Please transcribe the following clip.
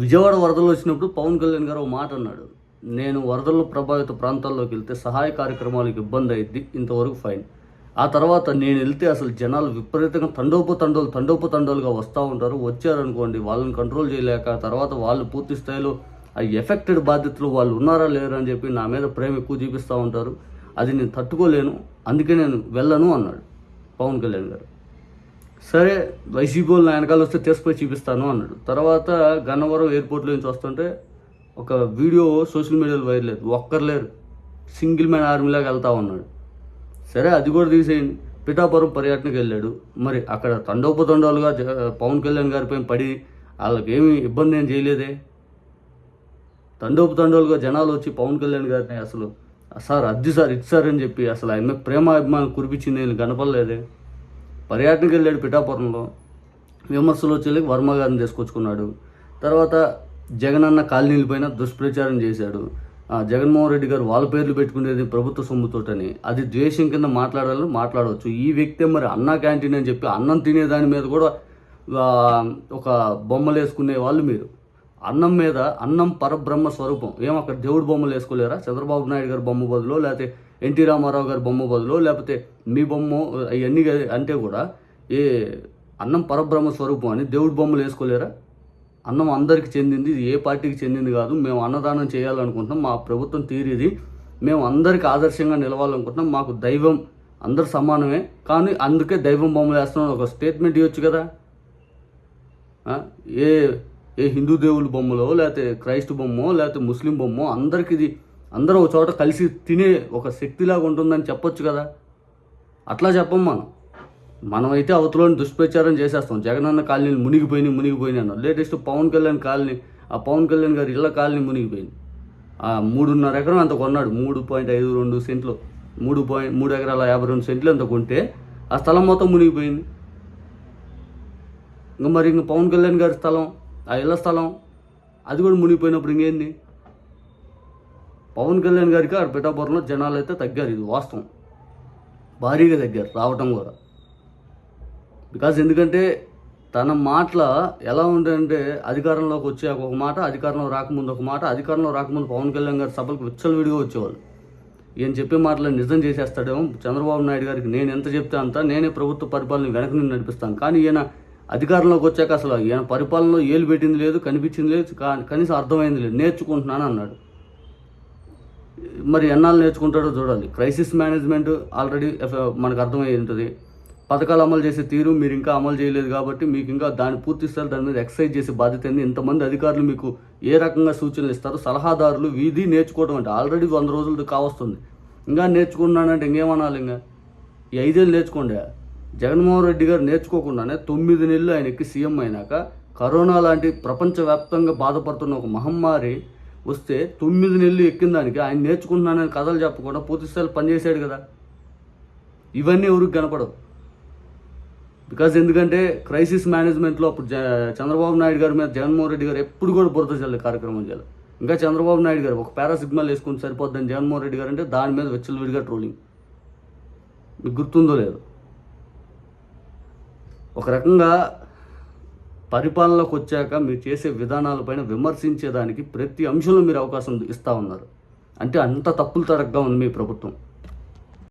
విజయవాడ వరదలు వచ్చినప్పుడు పవన్ కళ్యాణ్ గారు ఒక మాట అన్నాడు. నేను వరదల్లో ప్రభావిత ప్రాంతాల్లోకి వెళ్తే సహాయ కార్యక్రమాలకు ఇబ్బంది అయింది ఇంతవరకు ఫైన్. ఆ తర్వాత నేను వెళ్తే అసలు జనాలు విపరీతంగా తండోపు తండోలు తండోపు తండోలుగా వస్తూ ఉంటారు. వచ్చారనుకోండి వాళ్ళని కంట్రోల్ చేయలేక తర్వాత వాళ్ళు పూర్తి స్థాయిలో ఆ ఎఫెక్టెడ్ బాధ్యతలు వాళ్ళు ఉన్నారా లేరా అని చెప్పి నా మీద ప్రేమ ఎక్కువ చూపిస్తూ ఉంటారు. అది నేను తట్టుకోలేను అందుకే నేను వెళ్ళను అన్నాడు పవన్ కళ్యాణ్ గారు. సరే వైసీపీ వాళ్ళు నా వెనకాల వస్తే తీసుకుపోయి చూపిస్తాను అన్నాడు. తర్వాత గన్నవరం ఎయిర్పోర్ట్లో నుంచి వస్తుంటే ఒక వీడియో సోషల్ మీడియాలో వైరల్ లేదు ఒక్కర్లేరు సింగిల్ మ్యాన్ ఆర్మీలాగా వెళ్తా ఉన్నాడు. సరే అది కూడా తీసేయండి. పిఠాపురం పర్యటనకు వెళ్ళాడు. మరి అక్కడ తండోపతండాలుగా పవన్ కళ్యాణ్ గారిపై పడి వాళ్ళకేమి ఇబ్బంది ఏం చేయలేదే? తండోపతండాలుగా జనాలు వచ్చి పవన్ కళ్యాణ్ గారిని అసలు సార్ అద్ది సార్ ఇది సార్ అని చెప్పి అసలు ఆయన ప్రేమ అభిమానం కురిపించింది నేను కనపడలేదే పర్యటనకి వెళ్ళాడు పిఠాపురంలో. విమర్శలు వచ్చేళ్ళకి వర్మ గారిని తీసుకొచ్చుకున్నాడు. తర్వాత జగనన్న కాలనీల పైన దుష్ప్రచారం చేశాడు. ఆ, జగన్మోహన్ రెడ్డి గారు వాళ్ళ పేర్లు పెట్టుకునేది ప్రభుత్వ సొమ్ముతోటని. అది ద్వేషం కింద మాట్లాడాలని మాట్లాడవచ్చు. ఈ వ్యక్తే మరి అన్న క్యాంటీన్ అని చెప్పి అన్నం తినే దాని మీద కూడా ఒక బొమ్మలు వేసుకునే వాళ్ళు మీరు. అన్నం మీద అన్నం పరబ్రహ్మ స్వరూపం. ఏం అక్కడ దేవుడు బొమ్మలు వేసుకోలేరా? చంద్రబాబు నాయుడు గారి బొమ్మ బదులు లేకపోతే ఎన్టీ రామారావు గారి బొమ్మ బదులు లేకపోతే మీ బొమ్మ అవన్నీ అంటే కూడా ఏ అన్నం పరబ్రహ్మ స్వరూపం అని దేవుడి బొమ్మలు వేసుకోలేరా? అన్నం అందరికి చెందింది ఇది ఏ పార్టీకి చెందింది కాదు. మేము అన్నదానం చేయాలనుకుంటున్నాం మా ప్రభుత్వం తీరిది. మేము అందరికి ఆదర్శంగా నిలవాలనుకుంటున్నాం మాకు దైవం అందరు సమానమే. కానీ అందుకే దైవం బొమ్మలు వేస్తున్నాం. ఒక స్టేట్మెంట్ ఇవ్వచ్చు కదా? ఏ ఏ హిందూ దేవుళ్ళ బొమ్మలో లేకపోతే క్రైస్ట్ బొమ్మో లేకపోతే ముస్లిం బొమ్మో అందరికి ఇది అందరూ ఒక చోట కలిసి తినే ఒక శక్తిలాగా ఉంటుందని చెప్పొచ్చు కదా. అట్లా చెప్పం మనం. మనమైతే అవతలని దుష్ప్రచారం చేసేస్తాం. జగనన్న కాలనీలు మునిగిపోయినాయి మునిగిపోయినాయి అన్నాం లేటెస్ట్ పవన్ కళ్యాణ్ కాలనీ ఆ పవన్ కళ్యాణ్ గారి ఇళ్ళ కాలనీ మునిగిపోయింది. ఆ మూడున్నర ఎకరం అంత కొన్నాడు? మూడు పాయింట్ ఐదు రెండు సెంట్లు. మూడు పాయింట్ మూడు ఎకరాల యాభై రెండు సెంట్లు అంత కొంటే ఆ స్థలం మొత్తం మునిగిపోయింది. ఇంకా మరి ఇంక పవన్ కళ్యాణ్ గారి స్థలం ఆ ఇళ్ళ స్థలం. అది కూడా మునిగిపోయినప్పుడు ఇంకేంది? పవన్ కళ్యాణ్ గారికి ఆ పిఠాపురంలో జనాలు అయితే తగ్గారు ఇది వాస్తవం. భారీగా తగ్గారు రావటం కూడా. బికాజ్ ఎందుకంటే తన మాటల ఎలా ఉంటాయంటే అధికారంలోకి వచ్చాక ఒక మాట అధికారంలో రాకముందు ఒక మాట అధికారంలో రాకముందు పవన్ కళ్యాణ్ గారి సభలకు విచ్చలవిడిగా వచ్చేవాళ్ళు. ఈయన చెప్పే మాటలు నిజం చేసేస్తాడేమో చంద్రబాబు నాయుడు గారికి నేను ఎంత చెప్తే అంత నేనే ప్రభుత్వ పరిపాలన వెనక నుండి నడిపిస్తాను. కానీ ఈయన అధికారంలోకి వచ్చాక అసలు ఈయన పరిపాలనలో ఏలు పెట్టింది లేదు కనిపించింది లేదు కనీసం అర్థమైంది లేదు. నేర్చుకుంటున్నాను అన్నాడు. మరి ఎన్నాళ్ళు నేర్చుకుంటాడో చూడాలి. క్రైసిస్ మేనేజ్మెంట్ ఆల్రెడీ మనకు అర్థమై ఉంటుంది. పథకాలు అమలు చేసే తీరు మీరు ఇంకా అమలు చేయలేదు కాబట్టి మీకు ఇంకా దాన్ని పూర్తి స్థాయి దాని మీద ఎక్సర్సైజ్ చేసే బాధ్యత ఉంది ఇంతమంది అధికారులు మీకు ఏ రకంగా సూచనలు ఇస్తారు సలహాదారులు వీధి నేర్చుకోవడం అంటే ఆల్రెడీ వంద రోజులు కావస్తుంది. ఇంకా నేర్చుకున్నానంటే ఇంకేమనాలి ఇంకా? ఈ ఐదేళ్ళు నేర్చుకోండి. జగన్మోహన్ రెడ్డి గారు నేర్చుకోకుండానే తొమ్మిది నెలలు ఆయన ఎక్కి సీఎం అయినాక కరోనా లాంటి ప్రపంచవ్యాప్తంగా బాధపడుతున్న ఒక మహమ్మారి వస్తే తొమ్మిది నెలలు ఎక్కిన దానికి ఆయన నేర్చుకుంటున్నానని కథలు చెప్పకుండా పూర్తిస్థాయిలో పనిచేశాడు కదా. ఇవన్నీ ఎవరికి కనపడవు. బికాజ్ ఎందుకంటే క్రైసిస్ మేనేజ్మెంట్లో అప్పుడు చంద్రబాబు నాయుడు గారి మీద జగన్మోహన్ రెడ్డి గారు ఎప్పుడు కూడా బురద చల్లే కార్యక్రమం చేయాలి. ఇంకా చంద్రబాబు నాయుడు గారు ఒక పారాసిగ్నల్ వేసుకుని సరిపోద్దని జగన్మోహన్ రెడ్డి గారు అంటే దాని మీద విచ్చలవిడిగా ట్రోలింగ్ మీకు గుర్తుందో లేదు. ఒక రకంగా పరిపాలనలోకి వచ్చాక మీరు చేసే విధానాలపైన విమర్శించేదానికి ప్రతి అంశంలో మీరు అవకాశం ఇస్తా ఉన్నారు. అంటే అంత తప్పులు తరగ్గా ఉంది మీ ప్రభుత్వం.